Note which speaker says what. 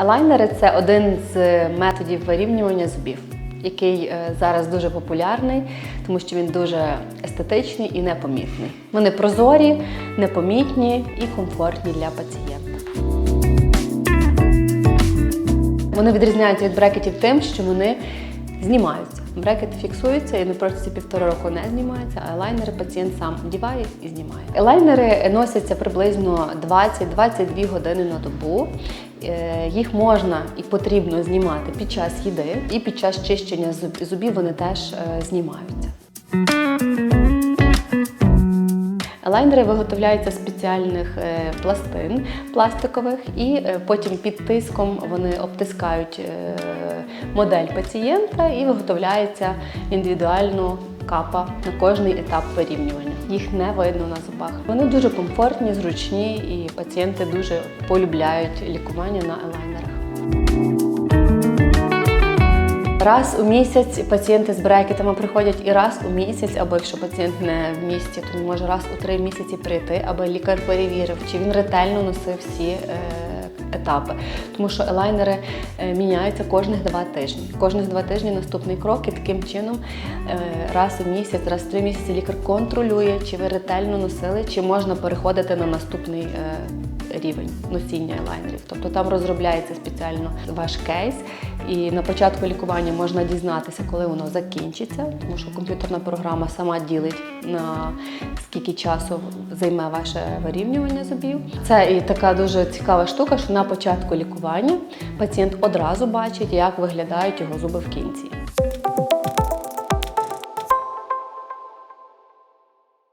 Speaker 1: Елайнери це один з методів вирівнювання зубів, який е, зараз дуже популярний, тому що він дуже естетичний і непомітний. Вони прозорі, непомітні і комфортні для пацієнта. Вони відрізняються від брекетів тим, що вони знімаються. Брекети фіксуються і на протязі півтора року не знімаються, а елайнери пацієнт сам одіває і знімає. Елайнери носяться приблизно 20-22 години на добу. Е, Їх можна і потрібно знімати під час їди, і під час чищення зубів вони теж е, знімаються. Елайнери виготовляються з спеціальних е, пластин пластикових, і е, потім під тиском вони обтискають е, модель пацієнта і виготовляється індивідуально капа на кожний етап вирівнювання. Їх не видно на зубах. Вони дуже комфортні, зручні, і пацієнти дуже полюбляють лікування на елайнерах. Раз у місяць пацієнти з брекетами приходять і раз у місяць, або якщо пацієнт не в місті, то він може раз у три місяці прийти, аби лікар перевірив, чи він ретельно носив всі е, етапи. Тому що елайнери е, міняються кожних два тижні. Кожних два тижні наступний крок, і таким чином е, раз у місяць, раз в три місяці лікар контролює, чи ви ретельно носили, чи можна переходити на наступний. Рівень носіння елайнерів. Тобто там розробляється спеціально ваш кейс, і на початку лікування можна дізнатися, коли воно закінчиться, тому що комп'ютерна програма сама ділить на скільки часу займе ваше вирівнювання зубів. Це і така дуже цікава штука, що на початку лікування пацієнт одразу бачить, як виглядають його зуби в кінці.